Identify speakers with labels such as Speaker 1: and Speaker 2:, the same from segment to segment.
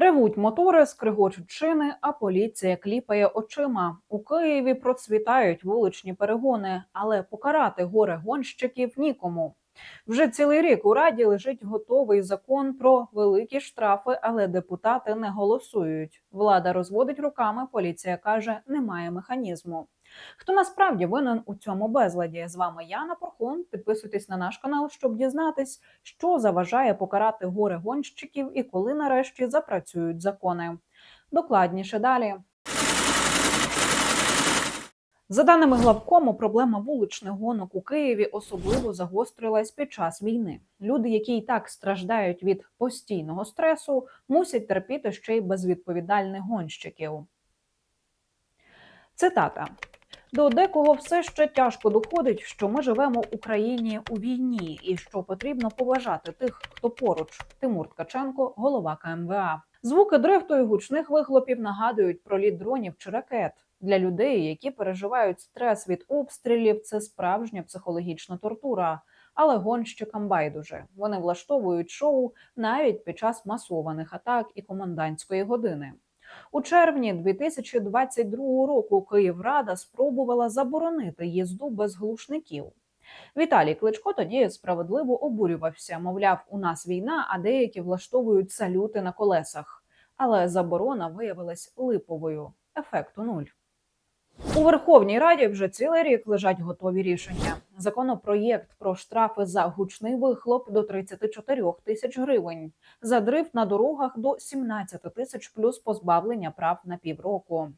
Speaker 1: Ревуть мотори, скригочуть шини, а поліція кліпає очима. У Києві процвітають вуличні перегони, але покарати горе гонщиків нікому. Вже цілий рік у раді лежить готовий закон про великі штрафи, але депутати не голосують. Влада розводить руками. Поліція каже, немає механізму. Хто насправді винен у цьому безладі? З вами Яна Порхун. Підписуйтесь на наш канал, щоб дізнатись, що заважає покарати горе гонщиків і коли нарешті запрацюють закони. Докладніше далі. За даними главкому, проблема вуличних гонок у Києві особливо загострилась під час війни. Люди, які й так страждають від постійного стресу, мусять терпіти ще й безвідповідальних гонщиків. Цитата. До декого все ще тяжко доходить, що ми живемо в Україні у війні, і що потрібно поважати тих, хто поруч. Тимур Ткаченко, голова КМВА. Звуки дрифту і гучних вихлопів нагадують про літ дронів чи ракет. Для людей, які переживають стрес від обстрілів, це справжня психологічна тортура. Але гонщикам байдуже вони влаштовують шоу навіть під час масованих атак і комендантської години. У червні 2022 року Київрада спробувала заборонити їзду без глушників. Віталій Кличко тоді справедливо обурювався. Мовляв, у нас війна, а деякі влаштовують салюти на колесах. Але заборона виявилась липовою. Ефекту нуль. У Верховній Раді вже цілий рік лежать готові рішення. Законопроєкт про штрафи за гучний вихлоп до 34 тисяч гривень, за дрифт на дорогах до 17 тисяч плюс позбавлення прав на півроку.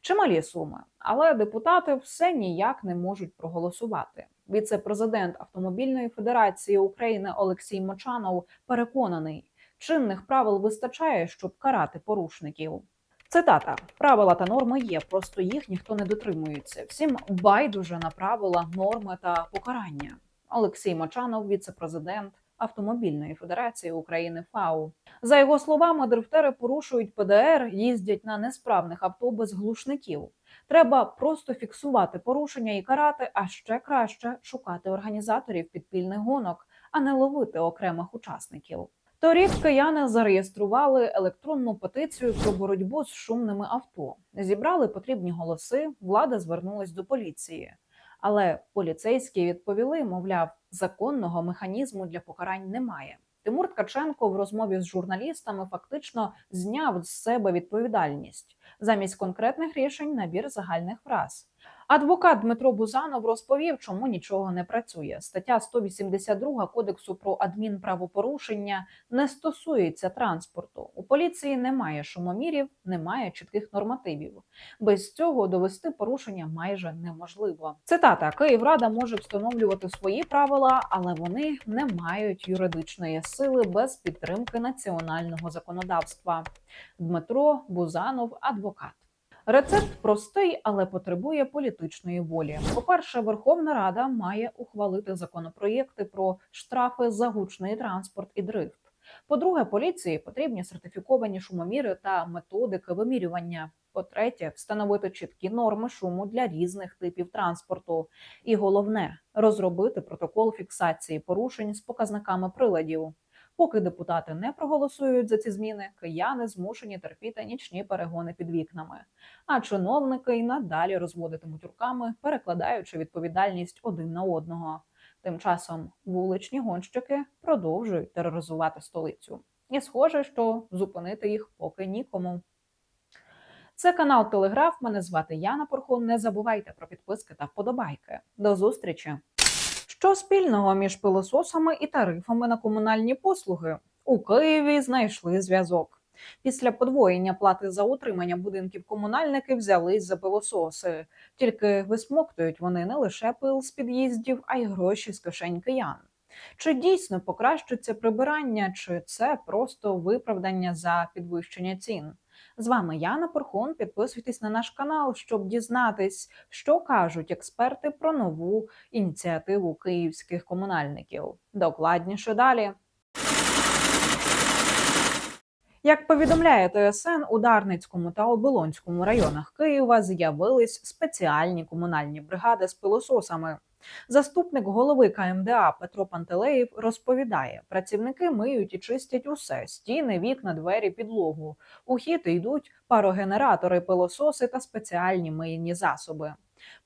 Speaker 1: Чималі суми, але депутати все ніяк не можуть проголосувати. Віце-президент Автомобільної федерації України Олексій Мочанов переконаний, чинних правил вистачає, щоб карати порушників. Цитата: правила та норми є, просто їх ніхто не дотримується. Всім байдуже на правила, норми та покарання. Олексій Мочанов, віце-президент Автомобільної федерації України ФАУ. За його словами, дрифтери порушують ПДР, їздять на несправних авто без глушників. Треба просто фіксувати порушення і карати, а ще краще шукати організаторів підпільних гонок, а не ловити окремих учасників. Торік кияни зареєстрували електронну петицію про боротьбу з шумними авто. Зібрали потрібні голоси. Влада звернулась до поліції. Але поліцейські відповіли, мовляв, законного механізму для покарань немає. Тимур Ткаченко в розмові з журналістами фактично зняв з себе відповідальність замість конкретних рішень набір загальних фраз. Адвокат Дмитро Бузанов розповів, чому нічого не працює. Стаття 182 кодексу про адмінправопорушення не стосується транспорту. У поліції немає шумомірів, немає чітких нормативів. Без цього довести порушення майже неможливо. Цитата: Київрада може встановлювати свої правила, але вони не мають юридичної сили без підтримки національного законодавства. Дмитро Бузанов, адвокат. Рецепт простий, але потребує політичної волі. По-перше, Верховна Рада має ухвалити законопроєкти про штрафи за гучний транспорт і дрифт. По-друге, поліції потрібні сертифіковані шумоміри та методики вимірювання. По-третє, встановити чіткі норми шуму для різних типів транспорту. І головне розробити протокол фіксації порушень з показниками приладів. Поки депутати не проголосують за ці зміни, кияни змушені терпіти нічні перегони під вікнами. А чиновники й надалі розводитимуть руками, перекладаючи відповідальність один на одного. Тим часом вуличні гонщики продовжують тероризувати столицю. І схоже, що зупинити їх поки нікому. Це канал Телеграф. Мене звати Яна Порхун. Не забувайте про підписки та вподобайки. До зустрічі! Що спільного між пилососами і тарифами на комунальні послуги у Києві знайшли зв'язок. Після подвоєння плати за утримання будинків комунальники взялись за пилососи. Тільки висмоктують вони не лише пил з під'їздів, а й гроші з кишень киян. Чи дійсно покращується прибирання, чи це просто виправдання за підвищення цін? З вами Яна Порхун. Підписуйтесь на наш канал, щоб дізнатись, що кажуть експерти про нову ініціативу київських комунальників. Докладніше далі. Як повідомляє ТСН, у Дарницькому та Оболонському районах Києва з'явились спеціальні комунальні бригади з пилососами. Заступник голови КМДА Петро Пантелеєв розповідає: працівники миють і чистять усе: стіни, вікна, двері, підлогу. У хід йдуть парогенератори, пилососи та спеціальні мийні засоби.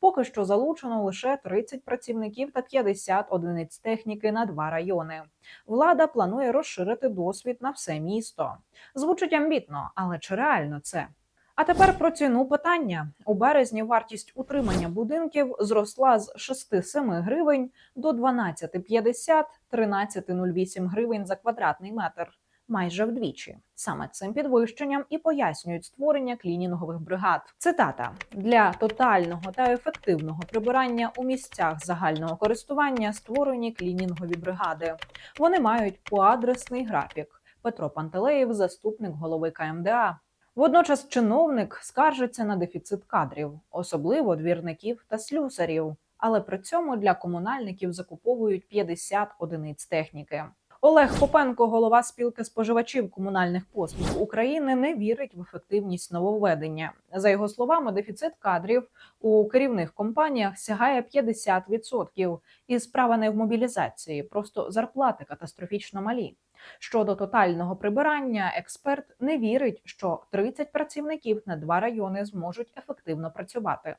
Speaker 1: Поки що залучено лише 30 працівників та 50 одиниць техніки на два райони. Влада планує розширити досвід на все місто. Звучить амбітно, але чи реально це? А тепер про ціну питання. У березні вартість утримання будинків зросла з 6-7 гривень до 12,50 13,08 гривень за квадратний метр. Майже вдвічі саме цим підвищенням і пояснюють створення клінінгових бригад. Цитата для тотального та ефективного прибирання у місцях загального користування створені клінінгові бригади. Вони мають поадресний графік. Петро Пантелеєв, заступник голови КМДА. Водночас чиновник скаржиться на дефіцит кадрів, особливо двірників та слюсарів. Але при цьому для комунальників закуповують 50 одиниць техніки. Олег Попенко, голова спілки споживачів комунальних послуг України, не вірить в ефективність нововведення. За його словами, дефіцит кадрів у керівних компаніях сягає 50%. І справа не в мобілізації, просто зарплати катастрофічно малі. Щодо тотального прибирання, експерт не вірить, що 30 працівників на два райони зможуть ефективно працювати.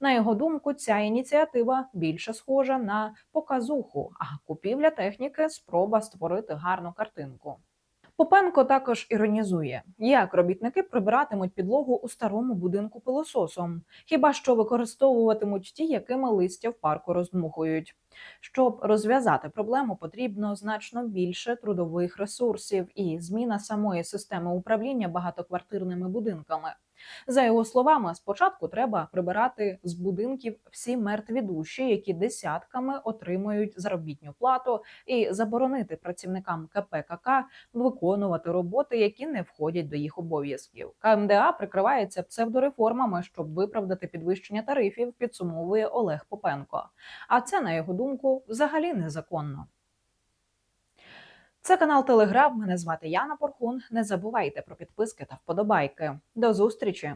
Speaker 1: На його думку, ця ініціатива більше схожа на показуху, а купівля техніки спроба створити гарну картинку. Попенко також іронізує, як робітники прибиратимуть підлогу у старому будинку пилососом, хіба що використовуватимуть ті, якими листя в парку роздмухують. Щоб розв'язати проблему, потрібно значно більше трудових ресурсів і зміна самої системи управління багатоквартирними будинками. За його словами, спочатку треба прибирати з будинків всі мертві душі, які десятками отримують заробітну плату, і заборонити працівникам КПКК виконувати роботи, які не входять до їх обов'язків. КМДА прикривається псевдореформами, щоб виправдати підвищення тарифів. Підсумовує Олег Попенко. А це на його думку взагалі незаконно. Це канал Телеграф. Мене звати Яна Порхун. Не забувайте про підписки та вподобайки. До зустрічі!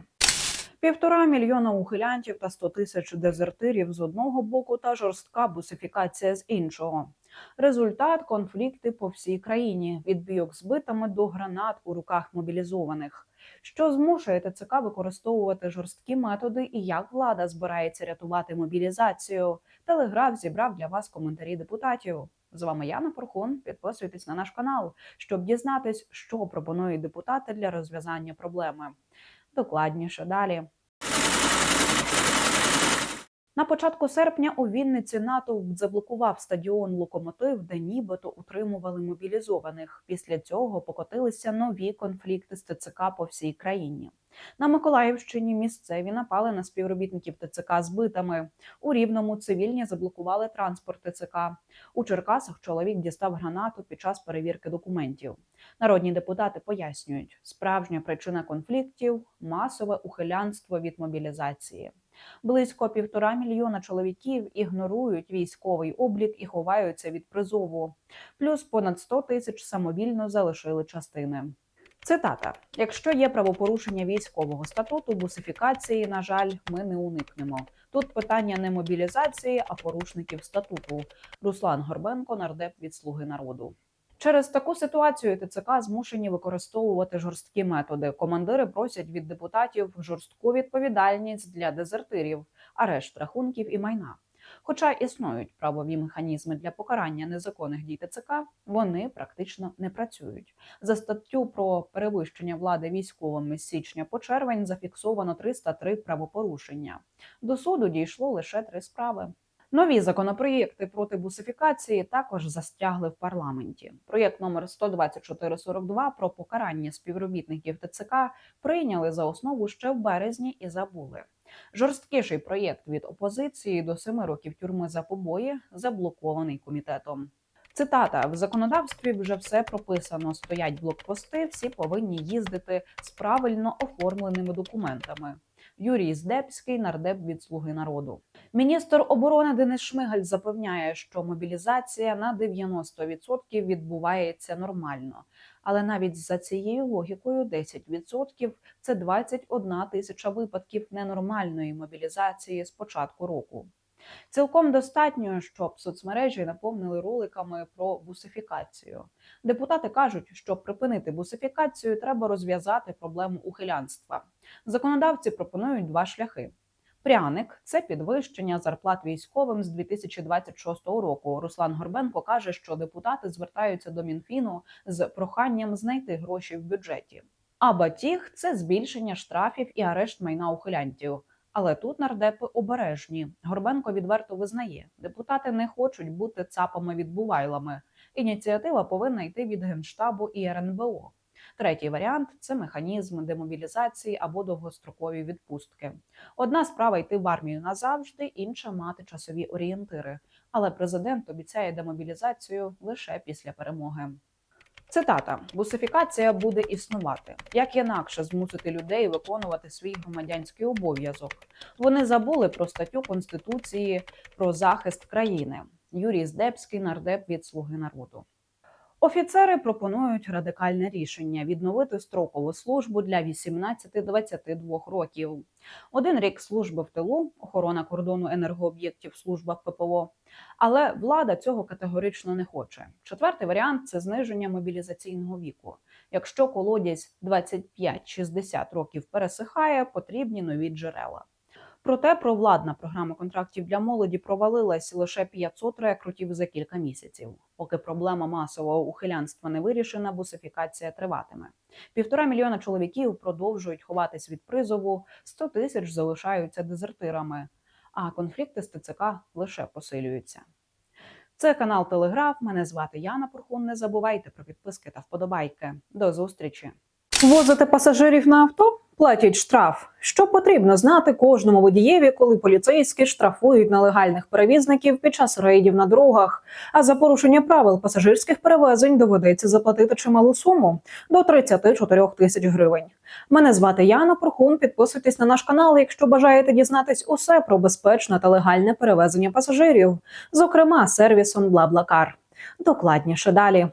Speaker 1: Півтора мільйона ухилянтів та 100 тисяч дезертирів з одного боку та жорстка бусифікація з іншого. Результат конфлікти по всій країні від бійок з битами до гранат у руках мобілізованих. Що змушує ТЦК використовувати жорсткі методи і як влада збирається рятувати мобілізацію? Телеграф зібрав для вас коментарі депутатів. З вами Яна Порхун. Підписуйтесь на наш канал, щоб дізнатись, що пропонують депутати для розв'язання проблеми. Докладніше далі. На початку серпня у Вінниці НАТО заблокував стадіон Локомотив, де нібито утримували мобілізованих. Після цього покотилися нові конфлікти з ТЦК по всій країні. На Миколаївщині місцеві напали на співробітників ТЦК з битами. У Рівному цивільні заблокували транспорт ТЦК. У Черкасах чоловік дістав гранату під час перевірки документів. Народні депутати пояснюють, справжня причина конфліктів масове ухилянство від мобілізації. Близько півтора мільйона чоловіків ігнорують військовий облік і ховаються від призову. Плюс понад 100 тисяч самовільно залишили частини. Цитата: якщо є правопорушення військового статуту, бусифікації, на жаль, ми не уникнемо. Тут питання не мобілізації, а порушників статуту. Руслан Горбенко, нардеп від Слуги народу. Через таку ситуацію ТЦК змушені використовувати жорсткі методи. Командири просять від депутатів жорстку відповідальність для дезертирів, арешт рахунків і майна. Хоча існують правові механізми для покарання незаконних дій ТЦК, вони практично не працюють. За статтю про перевищення влади військовими з січня по червень зафіксовано 303 правопорушення. До суду дійшло лише три справи. Нові законопроєкти проти бусифікації також застягли в парламенті. Проєкт номер 12442 про покарання співробітників ТЦК прийняли за основу ще в березні і забули. Жорсткіший проєкт від опозиції до семи років тюрми за побої заблокований комітетом. Цитата в законодавстві вже все прописано. Стоять блокпости, всі повинні їздити з правильно оформленими документами. Юрій Здебський, нардеп від Слуги народу. Міністр оборони Денис Шмигаль запевняє, що мобілізація на 90% відбувається нормально. Але навіть за цією логікою 10% – це 21 тисяча випадків ненормальної мобілізації з початку року. Цілком достатньо, щоб соцмережі наповнили роликами про бусифікацію. Депутати кажуть, щоб припинити бусифікацію, треба розв'язати проблему ухилянства. Законодавці пропонують два шляхи. Пряник це підвищення зарплат військовим з 2026 року. Руслан Горбенко каже, що депутати звертаються до Мінфіну з проханням знайти гроші в бюджеті. А батіг це збільшення штрафів і арешт майна ухилянтів. Але тут нардепи обережні. Горбенко відверто визнає, депутати не хочуть бути цапами відбувайлами. Ініціатива повинна йти від генштабу і РНБО. Третій варіант це механізм демобілізації або довгострокові відпустки. Одна справа йти в армію назавжди, інша мати часові орієнтири. Але президент обіцяє демобілізацію лише після перемоги. Цитата: бусифікація буде існувати. Як інакше змусити людей виконувати свій громадянський обов'язок? Вони забули про статтю Конституції про захист країни. Юрій Здебський, нардеп від Слуги народу. Офіцери пропонують радикальне рішення відновити строкову службу для 18-22 років. Один рік служби в тилу, охорона кордону енергооб'єктів, служба ППО. Але влада цього категорично не хоче. Четвертий варіант це зниження мобілізаційного віку. Якщо колодязь 25-60 років пересихає, потрібні нові джерела. Проте провладна програма контрактів для молоді провалилась лише 500 рекрутів за кілька місяців. Поки проблема масового ухилянства не вирішена, бусифікація триватиме. Півтора мільйона чоловіків продовжують ховатись від призову, 100 тисяч залишаються дезертирами, а конфлікти з ТЦК лише посилюються. Це канал Телеграф. Мене звати Яна Пурхун. Не забувайте про підписки та вподобайки. До зустрічі. Возите пасажирів на авто? Платять штраф. Що потрібно знати кожному водієві, коли поліцейські штрафують нелегальних перевізників під час рейдів на дорогах. А за порушення правил пасажирських перевезень доведеться заплатити чималу суму до 34 тисяч гривень. Мене звати Яна Прохун. Підписуйтесь на наш канал, якщо бажаєте дізнатись усе про безпечне та легальне перевезення пасажирів, зокрема сервісом Блаблакар. Докладніше далі.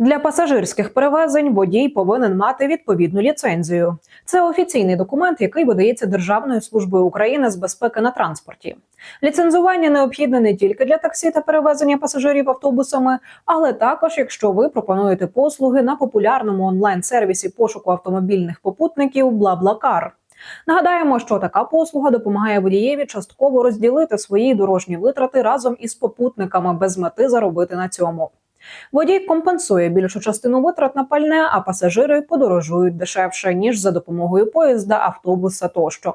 Speaker 1: Для пасажирських перевезень водій повинен мати відповідну ліцензію. Це офіційний документ, який видається Державною службою України з безпеки на транспорті. Ліцензування необхідне не тільки для таксі та перевезення пасажирів автобусами, але також якщо ви пропонуєте послуги на популярному онлайн-сервісі пошуку автомобільних попутників Блаблакар. Нагадаємо, що така послуга допомагає водієві частково розділити свої дорожні витрати разом із попутниками без мети заробити на цьому. Водій компенсує більшу частину витрат на пальне, а пасажири подорожують дешевше ніж за допомогою поїзда, автобуса тощо.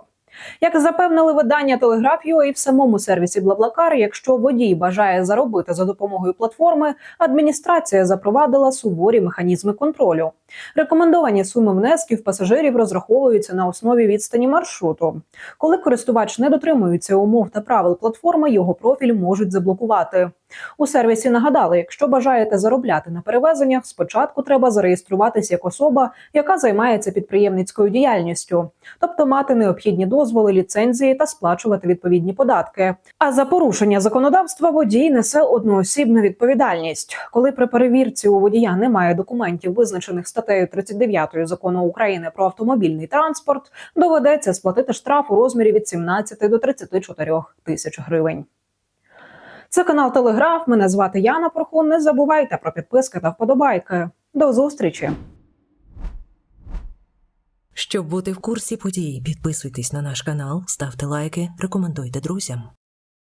Speaker 1: Як запевнили видання Телеграф.ua, в самому сервісі Блаблакар, якщо водій бажає заробити за допомогою платформи, адміністрація запровадила суворі механізми контролю. Рекомендовані суми внесків пасажирів розраховуються на основі відстані маршруту. Коли користувач не дотримується умов та правил платформи, його профіль можуть заблокувати. У сервісі нагадали, якщо бажаєте заробляти на перевезеннях, спочатку треба зареєструватись як особа, яка займається підприємницькою діяльністю, тобто мати необхідні дозволи, ліцензії та сплачувати відповідні податки. А за порушення законодавства водій несе одноосібну відповідальність. Коли при перевірці у водія немає документів, визначених статтею 39 закону України про автомобільний транспорт, доведеться сплатити штраф у розмірі від 17 до 34 тисяч гривень. Це канал Телеграф. Мене звати Яна Прохун. Не забувайте про підписки та вподобайки. До зустрічі!
Speaker 2: Щоб бути в курсі подій, підписуйтесь на наш канал, ставте лайки, рекомендуйте друзям.